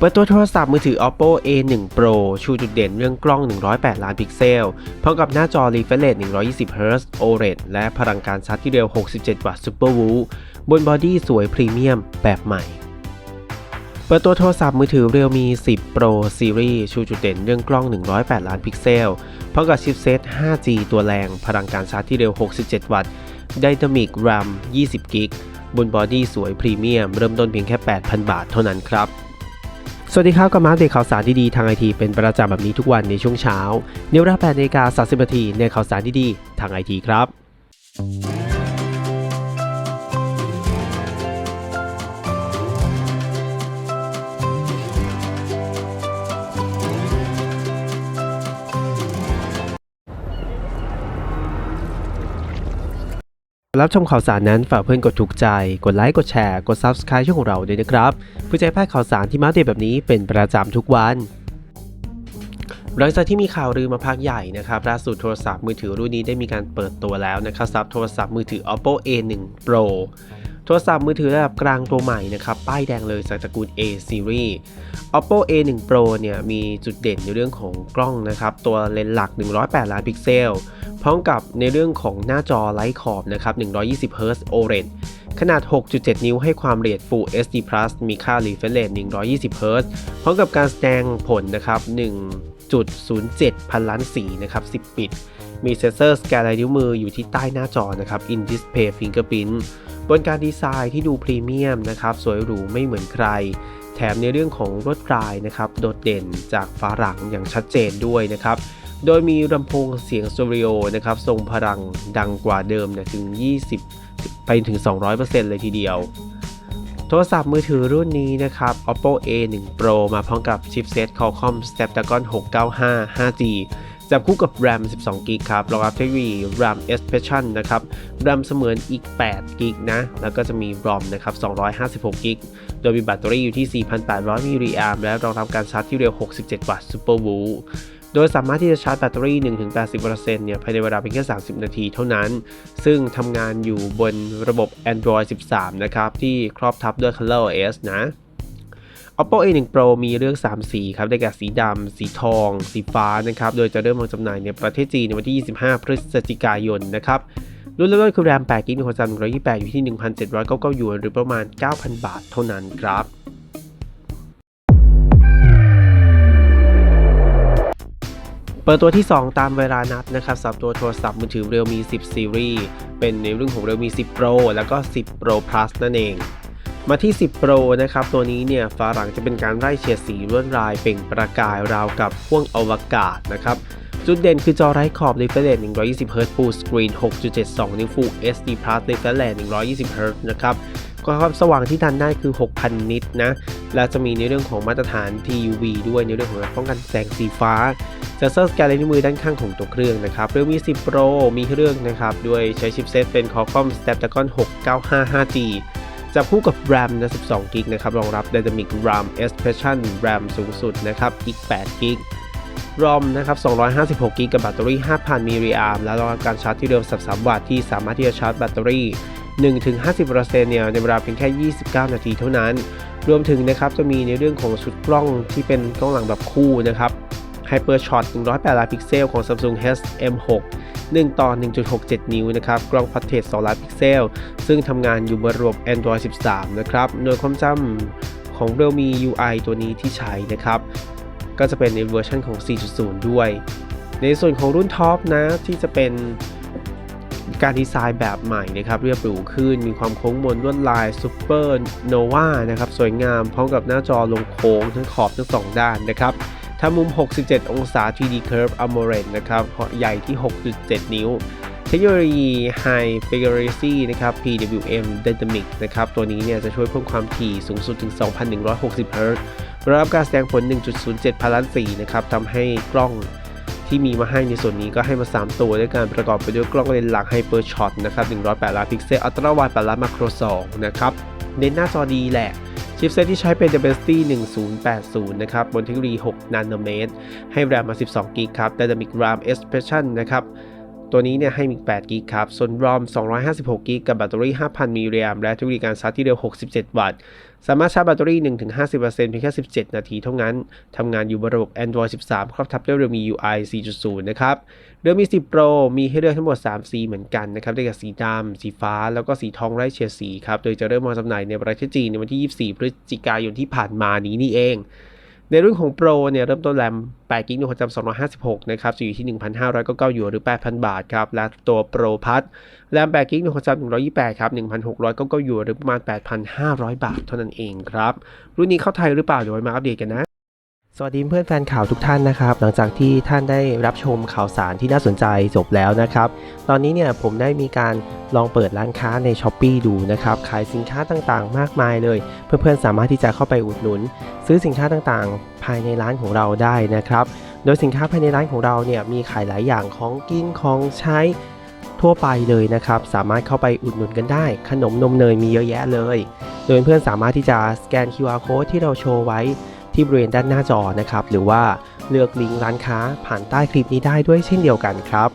เปิดตัวโทรศัพท์มือถือ Oppo A1 Pro ชูจุดเด่นเรื่องกล้อง 108 ล้านพิกเซล พร้อมกับหน้าจอ refresh rate 120 Hz OLED และพลังการชาร์จที่เร็ว 67 วัตต์ Super w o o บนบอดี้สวยพรีเมียมแบบใหม่ เปิดตัวโทรศัพท์มือถือ Realme 10 Pro Series ชูจุดเด่นเรื่องกล้อง 108 ล้านพิกเซล พร้อมกับชิปเซต 5G ตัวแรง พลังการชาร์จที่เร็ว 67 วัตต์ Dynamic RAM 20 g b บนบอดี้สวยพรีเมียมเริ่มต้นเพียงแค่ 8,000 บาทเท่านั้นครับ วัสดีครับกับมาร์เดข่าวสารดีๆทางไอทีเป็นประจำแบบนี้ทุกวันในช่วงเช้าเนวรา8นาฬิกา30นาทีในข่าวสารดีๆทางไอทีครับ รับชมข่าวสารนั้นฝากเพื่อนกดถูกใจ กดไลค์ กดแชร์ กด Subscribe ช่องของเราด้วยนะครับเพื่อจะให้พลาดข่าวสารที่มาเดตแบบนี้เป็นประจำทุกวันหลังจากที่มีข่าวลือมาพักใหญ่นะครับล่าสุดโทรศัพท์มือถือรุ่นนี้ได้มีการเปิดตัวแล้วนะครับสับโทรศัพท์มือถือ Oppo A1 Pro โทรศัพท์มือถือระดับกลางตัวใหม่นะครับ ป้ายแดงเลยจากตระกูล A series Oppo A1 Pro เนี่ยมีจุดเด่นในเรื่องของกล้องนะครับ ตัวเลนส์หลัก 108 ล้านพิกเซล พร้อมกับในเรื่องของหน้าจอไร้ขอบนะครับ 120 Hz OLED ขนาด 6.7 นิ้วให้ความละเอียด Full HD Plus มีค่า refresh rate 120 Hz พร้อมกับการแสดงผลนะครับ 1.07 พันล้านสีนะครับ 10 ปิด มีเซนเซอร์สแกนลายนิ้วมืออยู่ที่ใต้หน้าจอนะครับ In Display Fingerprint บนการดีไซน์ที่ดูพรีเมียมนะครับสวยหรูไม่เหมือนใคร แถมในเรื่องของลวดลายนะครับโดดเด่นจากฝาหลังอย่างชัดเจนด้วยนะครับโดยมีลำโพงเสียงสเตอริโอนะครับทรงพลังดังกว่าเดิมเนี่ยถึง 20 ไปถึง 200%เลยทีเดียว โทรศัพท์มือถือรุ่นนี้นะครับ Oppo A1 Pro มาพร้อมกับชิปเซต Qualcomm Snapdragon 695 5G จับคู่กับ RAM 12 g b ครับรองรับเทคโนโลยี RAM Expansion นะครับ RAM เสมือนอีก 8 g b นะ แล้วก็จะมี ROM นะครับ 256 g b โดยมีแบตเตอรี่อยู่ที่ 4,800 มิลลิแอมป์และรองรับการชาร์จที่เร็ว 67 วัตต์ Super w o o โดยสามารถที่จะชาร์จแบตเตอรี่ 1-80%เนี่ยภายในเวลาเพียงแค่ 30 นาทีเท่านั้น ซึ่งทำงานอยู่บนระบบ Android 13 นะครับ ที่ครอบทับด้วย ColorOS นะ Oppo A1 Pro มีเลือก 3 สีครับ ได้แก่สีดำ สีทอง สีฟ้านะครับ โดยจะเริ่มวางจำหน่ายในประเทศจีนในวันที่ 25 พฤศจิกายนนะครับรุ่นเริ่มต้นคือ RAM 8 GB มีความจำ128 อยู่ที่ 1,799หยวนหรือประมาณ 9,000 บาทเท่านั้นครับเปิดตัวที่ 2 ตามเวลานัดนะครับสำหรับตัวโทรศัพท์มือถือ Realme 10 Series เป็นในรุ่นของ Realme 10 Pro แล้วก็ 10 Pro Plus นั่นเอง มาที่ 10 Pro นะครับ ตัวนี้เนี่ยฝาหลังจะเป็นการไล่เฉดสีลวดลายเปล่งประกายราวกับพ่วงอวกาศนะครับ จุดเด่นคือจอไร้ขอบ refresh 120 Hz Full Screen 6.72 นิ้ว Full HD Plus refresh 120 Hz นะครับความสว่างที่ทันได้คือ 6,000 นิตนะ และจะมีในเรื่องของมาตรฐาน TUV ด้วยในเรื่องของการป้องกันแสงสีฟ้าเซนเซอร์สแกนลายนิ้วมือด้านข้างของตัวเครื่องนะครับ Realme 10 Pro มีเครื่องนะครับ ด้วยใช้ชิปเซตเป็น Qualcomm Snapdragon 695 5G จับคู่กับ RAM นะ 12 g b นะครับ รองรับ Dynamic RAM Expansion RAM สูงสุดนะครับ อีก8 g b ROM นะครับ 256 g b กับแบตเตอรี่ 5,000 มิลลิแอมป์และรองรับการชาร์จที่เร็ว 33 วัตต์ที่สามารถที่จะชาร์จแบตเตอรี่ 1-50%เนี่ยในเวลาเพียงแค่ 29 นาทีเท่านั้น รวมถึงนะครับจะมีในเรื่องของชุดกล้องที่เป็นกล้องหลังแบบคู่นะครับ Hyper Shot 108ล้านพิกเซลของ Samsung SM6 1 ต่อ 1.67 นิ้วนะครับ กล้องพัฒเทศ2ล้านพิกเซล ซึ่งทำงานอยู่บนระบบ Android 13 นะครับโดยความจำของ Realme UI ตัวนี้ที่ใช้นะครับ ก็จะเป็นในเวอร์ชันของ 4.0 ด้วย ในส่วนของรุ่นท็อปนะ ที่จะเป็นการดีไซน์แบบใหม่นะครับเรียบหรูขึ้น มีความโค้งมนลวดลาย Super Nova นะครับ สวยงามพร้อมกับหน้าจอลงโค้งทั้งขอบทั้งสองด้านนะครับ ถ้ามุม 67 องศา 3D Curve AMOLED นะครับใหญ่ที่ 6.7 นิ้ว เทคโนโลยี High Frequency นะครับ PWM Dynamic นะครับ ตัวนี้เนี่ยจะช่วยเพิ่มความถี่สูงสุดถึง 2,160 Hz รับการแสดงผล 1.07พนล้านสีนะครับทำให้กล้องที่มีมาให้ในส่วนนี้ก็ให้มา 3 ตัวด้วยการประกอบไปด้วยกล้องเลนส์หลัก Hyper Shot นะครับ 108 ล้านพิกเซล อัลตร้าไวด์8ล้านมาโคร2นะครับ เน้นหน้าจอดีแหละ ชิปเซตที่ใช้เป็น Dimensity 1080 นะครับ บนเทคโนโลยี 6 นาโนเมตร ให้ RAM มา 12 กิกครับ Dynamic RAM Expansion นะครับ ตัวนี้เนี่ยให้มี8 g b ครับ ส่วน ROM 256 g b กับแบตเตอรี่ 5,000 มิลลิแอมป์และเทคโนโลยีการชาร์จที่เร็ว 67 วัตต์ สามารถชาร์จแบตเตอรี่ 1-50%เพียงแค่ 17 นาทีเท่านั้น ทำงานอยู่บนระบบ Android 13 ครอบทับด้วย Realme UI 4.0 นะครับ Realme 10 Pro มีให้เลือกทั้งหมด 3 สีเหมือนกันนะครับ ได้แก่สีดำ สีฟ้า แล้วก็สีทองไร้เฉดสีครับ โดยจะเริ่มวางจำหน่ายในประเทศจีนในวันที่ 24 พฤศจิกายนที่ผ่านมานี้นี่เอง ในรุ่นของ Pro เนี่ยเริ่มต้นแรม8กิกะความจำ256 นะครับ จะอยู่ที่ 1,599หยวนหรือ 8,000 บาทครับ และตัว Pro Plus แรม8กิกะความจำ128 ครับ 1,699หยวนหรือประมาณ 8,500 บาทเท่านั้นเองครับ รุ่นนี้เข้าไทยหรือเปล่า เดี๋ยวไว้มาอัปเดตกันนะสวัสดีเพื่อนแฟนข่าวทุกท่านนะครับ หลังจากที่ท่านได้รับชมข่าวสารที่น่าสนใจจบแล้วนะครับ ตอนนี้เนี่ยผมได้มีการ ลองเปิดร้านค้าใน s h อ p e e ดูนะครับ ขายสินค้าต่างๆ มากมายเลย เพื่อนๆ สามารถที่จะเข้าไปอุดหนุน ซื้อสินค้าต่างๆ ภายในร้านของเราได้นะครับ โดยสินค้าภายในร้านของเราเนี่ยมีขายหลายอย่างของกินของใช้ทั่วไปเลยนะครับ สามารถเข้าไปอุดหนุนกันได้ ขนมนมเนยมีเยอะแยะเลย โดยเพื่อนๆสามารถที่จะสแกน QR code ที่เราโชว์ไว้ที่บริเวณด้านหน้าจอนะครับ หรือว่าเลือกลิงก์ร้านค้าผ่านใต้คลิปนี้ได้ด้วยเช่นเดียวกันครับ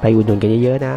ไปอุดหนุนกันเยอะๆนะ